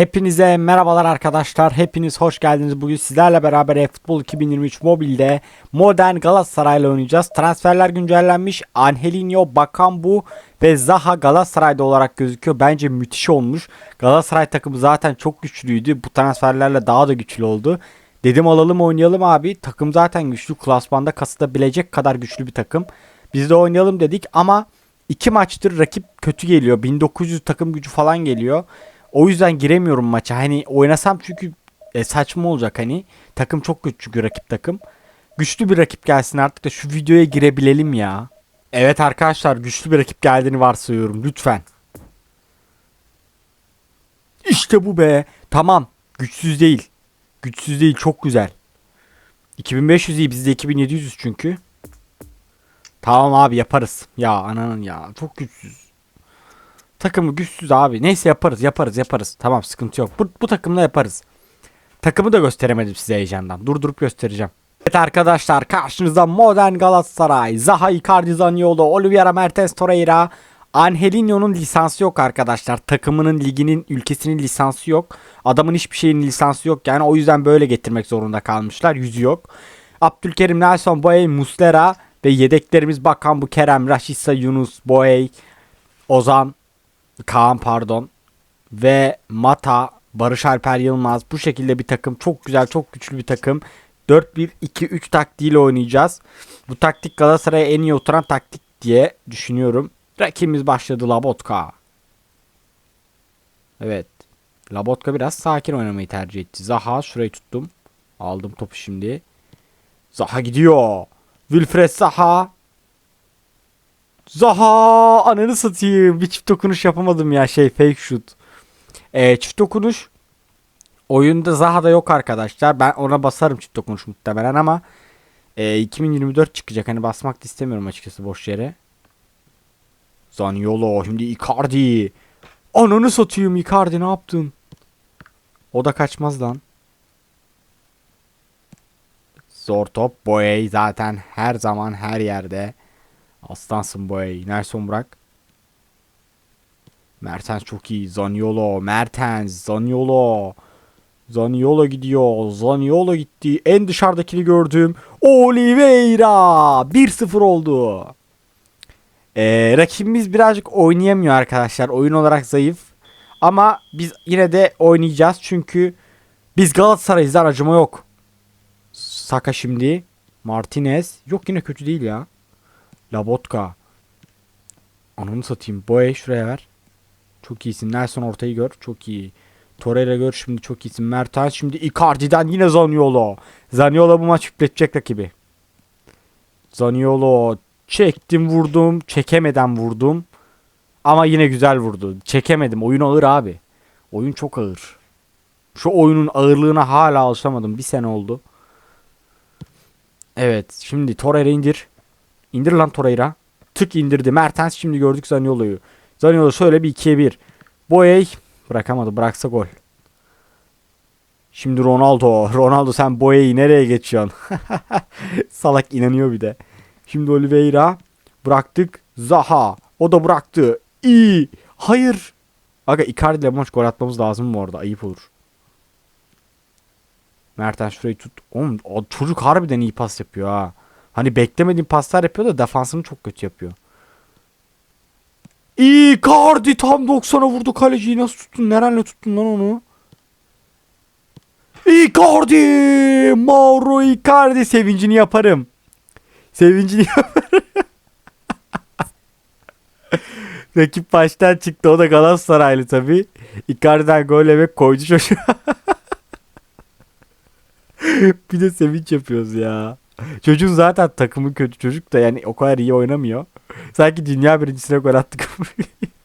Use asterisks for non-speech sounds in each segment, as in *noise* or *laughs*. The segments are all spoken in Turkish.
Hepinize merhabalar arkadaşlar. Hepiniz hoş geldiniz. Bugün sizlerle beraber eFootball 2023 mobilde modern Galatasaray'la oynayacağız. Transferler güncellenmiş. Angelinho, Bakambu ve Zaha Galatasaray'da olarak gözüküyor. Bence müthiş olmuş. Galatasaray takımı zaten çok güçlüydü. Bu transferlerle daha da güçlü oldu. Dedim alalım oynayalım abi. Takım zaten güçlü. Klasmanda kasıtabilecek kadar güçlü bir takım. Biz de oynayalım dedik ama iki maçtır rakip kötü geliyor. 1900 takım gücü falan geliyor. O yüzden giremiyorum maça. Hani oynasam çünkü e, saçma olacak hani. Takım çok güçlü çünkü rakip takım. Güçlü bir rakip gelsin artık da şu videoya girebilelim ya. Evet arkadaşlar güçlü bir rakip geldiğini varsayıyorum lütfen. İşte bu be. Tamam. Güçsüz değil. Güçsüz değil çok güzel. 2500 iyi bizde 2700 çünkü. Tamam abi yaparız. Ya ananın ya çok güçsüz. Takımı güçsüz abi. Neyse yaparız yaparız yaparız. Tamam sıkıntı yok. Bu, bu takımla yaparız. Takımı da gösteremedim size heyecandan. Durdurup göstereceğim. Evet arkadaşlar karşınızda modern Galatasaray. Zaha Icardi Zaniolo, Oliveira Mertens Torreira. Angelinho'nun lisansı yok arkadaşlar. Takımının, liginin, ülkesinin lisansı yok. Adamın hiçbir şeyin lisansı yok. Yani o yüzden böyle getirmek zorunda kalmışlar. Yüzü yok. Abdülkerim, Nelson, Boey, Muslera ve yedeklerimiz Bakan bu Kerem, Raşitsa, Yunus, Boey, Ozan, Kaan pardon ve Mata, Barış Alper Yılmaz bu şekilde bir takım. Çok güzel, çok güçlü bir takım. 4-1-2-3 taktiğiyle oynayacağız. Bu taktik Galatasaray'a en iyi oturan taktik diye düşünüyorum. Rakibimiz başladı Labotka. Evet. Labotka biraz sakin oynamayı tercih etti. Zaha şurayı tuttum. Aldım topu şimdi. Zaha gidiyor. Wilfred Zaha. Zaha ananı satayım. Bir çift dokunuş yapamadım ya şey fake shoot. Ee, çift dokunuş oyunda Zaha'da yok arkadaşlar. Ben ona basarım çift dokunuş muhtemelen ama e, 2024 çıkacak. Hani basmak da istemiyorum açıkçası boş yere. Zaniolo şimdi Icardi. Ananı satayım Icardi ne yaptın? O da kaçmaz lan. Zor top. Boey zaten her zaman her yerde. Aslansın Boey. Nelson bırak. Mertens çok iyi. Zaniolo. Mertens. Zaniolo. Zaniolo gidiyor. Zaniolo gitti. En dışarıdakini gördüm. Oliveira. 1-0 oldu. Ee, rakibimiz birazcık oynayamıyor arkadaşlar. Oyun olarak zayıf. Ama biz yine de oynayacağız. Çünkü biz Galatasaray'ız. lan, Acıma yok. Saka şimdi. Martinez. Yok yine kötü değil ya. Labotka. Ananı satayım. Boye şuraya ver. Çok iyisin. Nelson ortayı gör. Çok iyi. Torreira gör şimdi çok iyisin. Mertens şimdi Icardi'den yine Zaniolo. Zaniolo bu maç hükmetecek rakibi. Zaniolo çektim vurdum. Çekemeden vurdum. Ama yine güzel vurdu. Çekemedim. Oyun ağır abi. Oyun çok ağır. Şu oyunun ağırlığına hala alışamadım. Bir sene oldu. Evet. Şimdi Torreira indir. İndir lan Torreira. Tık indirdi. Mertens şimdi gördük Zaniolo'yu. Zaniolo şöyle bir 2'ye 1. Boyey bırakamadı. Bıraksa gol. Şimdi Ronaldo. *laughs* Ronaldo sen Boyey'i nereye geçiyorsun? *laughs* Salak inanıyor bir de. Şimdi Oliveira. Bıraktık. Zaha. O da bıraktı. İyi. Hayır. Aga Icardi ile maç gol atmamız lazım bu arada. Ayıp olur. Mertens şurayı tut. Oğlum çocuk harbiden iyi pas yapıyor ha. Hani beklemediğim paslar yapıyor da defansını çok kötü yapıyor. Icardi tam 90'a vurdu kaleciyi nasıl tuttun? Nerenle tuttun lan onu? Icardi! Mauro Icardi sevincini yaparım. Sevincini *laughs* yaparım. Rakip baştan çıktı. O da Galatasaraylı tabi. Icardi'den gol yemek koydu çocuğa. *laughs* bir de sevinç yapıyoruz ya. *laughs* Çocuğun zaten takımı kötü çocuk da yani o kadar iyi oynamıyor. Sanki dünya birincisine gol attık.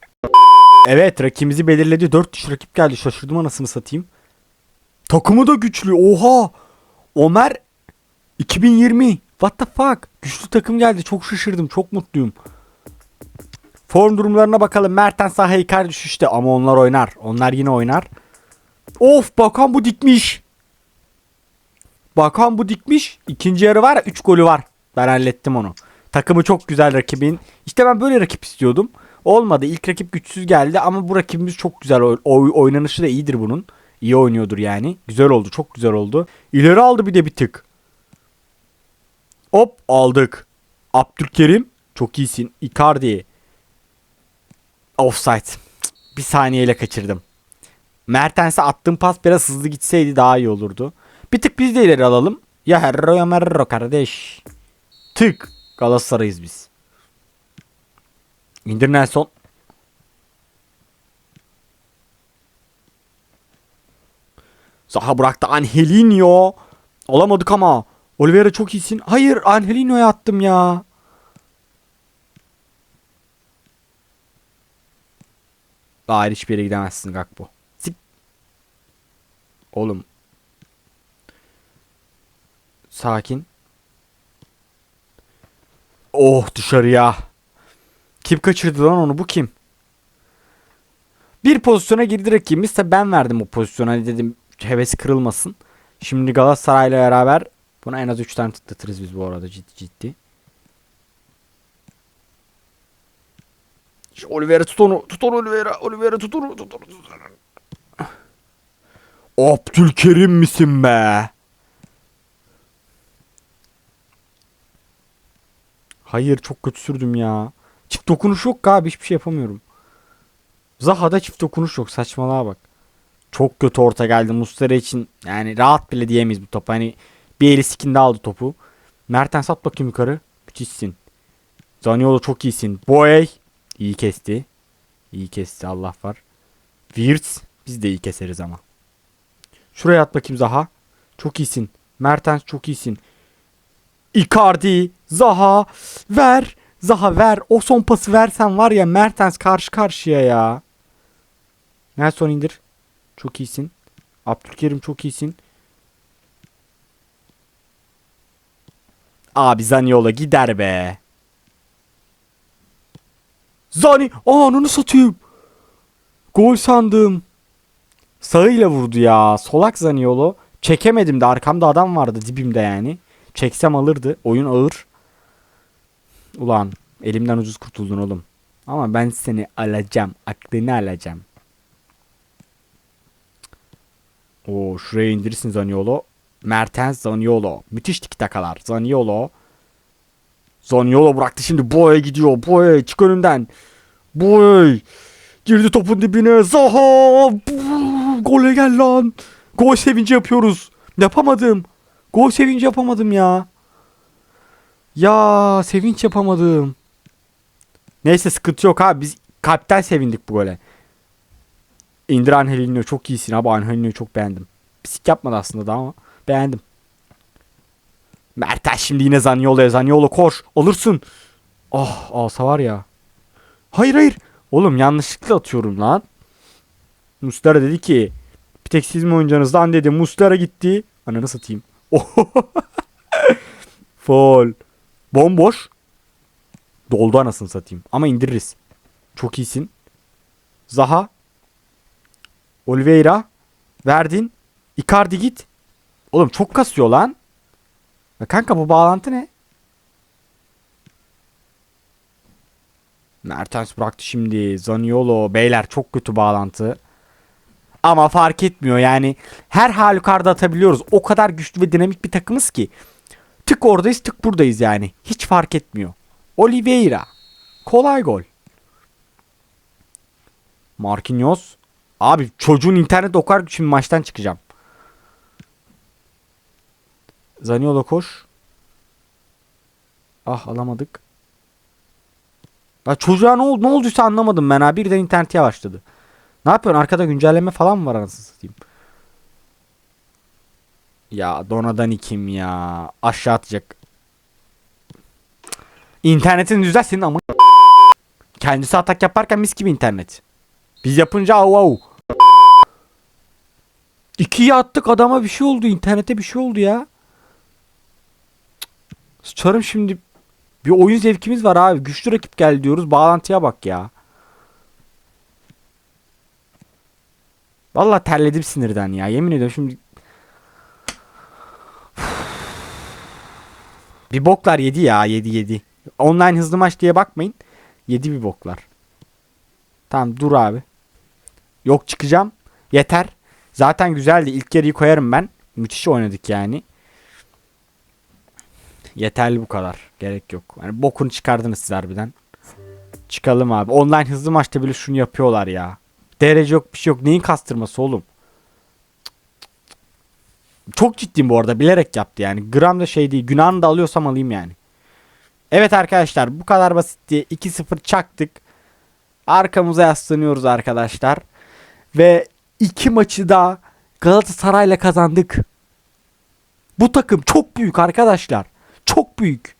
*laughs* evet rakibimizi belirledi. 4 kişi rakip geldi. Şaşırdım anasını satayım. Takımı da güçlü. Oha. Ömer 2020. What the fuck? Güçlü takım geldi. Çok şaşırdım. Çok mutluyum. Form durumlarına bakalım. Mertens saha Icardi düşüşte ama onlar oynar. Onlar yine oynar. Of bakan bu dikmiş. Bakan bu dikmiş. İkinci yarı var 3 golü var. Ben hallettim onu. Takımı çok güzel rakibin. İşte ben böyle rakip istiyordum. Olmadı. İlk rakip güçsüz geldi ama bu rakibimiz çok güzel. oy- oynanışı da iyidir bunun. İyi oynuyordur yani. Güzel oldu. Çok güzel oldu. İleri aldı bir de bir tık. Hop aldık. Abdülkerim çok iyisin. Icardi. Offside. Bir saniyeyle kaçırdım. Mertens'e attığım pas biraz hızlı gitseydi daha iyi olurdu. Bir tık biz de ileri alalım. Ya herro ya merro kardeş. Tık. Galatasaray'ız biz. İndir Nelson. Zaha bıraktı Angelino. Olamadık ama. Oliveira çok iyisin. Hayır Angelino'ya attım ya. Hayır hiçbir yere gidemezsin Gakpo. Sik. Oğlum. Sakin. Oh dışarıya. Kim kaçırdı lan onu? Bu kim? Bir pozisyona girdi rakibimiz. Tabi ben verdim o pozisyona. Hani dedim hevesi kırılmasın. Şimdi Galatasaray'la beraber buna en az 3 tane tıklatırız biz bu arada ciddi ciddi. Şu Oliveira tut onu. Tut onu Oliveira. Oliveira tut onu. Tut onu. Tut onu. Abdülkerim misin be? Hayır çok kötü sürdüm ya. Çift dokunuş yok abi hiçbir şey yapamıyorum. Zaha'da çift dokunuş yok saçmalığa bak. Çok kötü orta geldi Mustera için. Yani rahat bile diyemeyiz bu topu. Hani bir eli sikinde aldı topu. Mertens at bakayım yukarı. Müthişsin. Zaniolo çok iyisin. Boy. iyi kesti. İyi kesti Allah var. Wirtz. Biz de iyi keseriz ama. Şuraya at bakayım Zaha. Çok iyisin. Mertens çok iyisin. Icardi. Zaha. Ver. Zaha ver. O son pası versen var ya Mertens karşı karşıya ya. Nelson indir. Çok iyisin. Abdülkerim çok iyisin. Abi Zaniola gider be. Zani. Onu satayım. Gol sandım. Sağıyla vurdu ya. Solak Zaniolo. Çekemedim de arkamda adam vardı dibimde yani. Çeksem alırdı. Oyun ağır. Ulan elimden ucuz kurtuldun oğlum. Ama ben seni alacağım. Aklını alacağım. Oo şuraya indirirsin Zaniolo. Mertens Zaniolo. Müthiş tiki takalar. Zaniolo. Zaniolo bıraktı şimdi. Boya gidiyor. Boya çık önümden. Boy. Girdi topun dibine. Zaha. Gole gel lan. Gol sevinci yapıyoruz. Yapamadım. Gol sevinci yapamadım ya. Ya sevinç yapamadım. Neyse sıkıntı yok abi. Biz kalpten sevindik bu gole. İndir Angelino çok iyisin abi. Angelino'yu çok beğendim. Pisik yapmadı aslında da ama beğendim. Mertens şimdi yine Zaniolo'ya. Zaniolo koş. Alırsın. Oh alsa var ya. Hayır hayır. Oğlum yanlışlıkla atıyorum lan. Muslera dedi ki bir tek siz mi oynayacaksınız lan dedi. Muslera gitti. Ananı satayım. *laughs* Foul. Bomboş. Doldu anasını satayım. Ama indiririz. Çok iyisin. Zaha. Oliveira. Verdin. Icardi git. Oğlum çok kasıyor lan. Ya kanka bu bağlantı ne? Mertens bıraktı şimdi. Zaniolo. Beyler çok kötü bağlantı. Ama fark etmiyor yani. Her halükarda atabiliyoruz. O kadar güçlü ve dinamik bir takımız ki. Tık oradayız tık buradayız yani. Hiç fark etmiyor. Oliveira. Kolay gol. Marquinhos. Abi çocuğun internet o kadar şimdi maçtan çıkacağım. Zaniolo koş. Ah alamadık. Ya çocuğa ne oldu ne olduysa anlamadım ben ha. Birden internet yavaşladı. Ne yapıyorsun? Arkada güncelleme falan mı var anasını satayım? Ya Donadan kim ya? Aşağı atacak. İnternetin düzel senin ama. Kendisi atak yaparken mis gibi internet. Biz yapınca av av. İkiye attık adama bir şey oldu. internete bir şey oldu ya. Sıçarım şimdi. Bir oyun zevkimiz var abi. Güçlü rakip geldi diyoruz. Bağlantıya bak ya. Vallahi terledim sinirden ya. Yemin ediyorum şimdi. bir boklar yedi ya. Yedi yedi. Online hızlı maç diye bakmayın. Yedi bir boklar. Tamam dur abi. Yok çıkacağım. Yeter. Zaten güzeldi. İlk yarıyı koyarım ben. Müthiş oynadık yani. Yeterli bu kadar. Gerek yok. Yani bokunu çıkardınız siz harbiden. Çıkalım abi. Online hızlı maçta bile şunu yapıyorlar ya. Derece yok bir şey yok. Neyin kastırması oğlum? Çok ciddiyim bu arada. Bilerek yaptı yani. Gram da şey değil. Günahını da alıyorsam alayım yani. Evet arkadaşlar bu kadar basitti. 2-0 çaktık. Arkamıza yaslanıyoruz arkadaşlar. Ve iki maçı da Galatasaray'la kazandık. Bu takım çok büyük arkadaşlar. Çok büyük.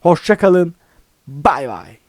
Hoşça kalın. Bay bay.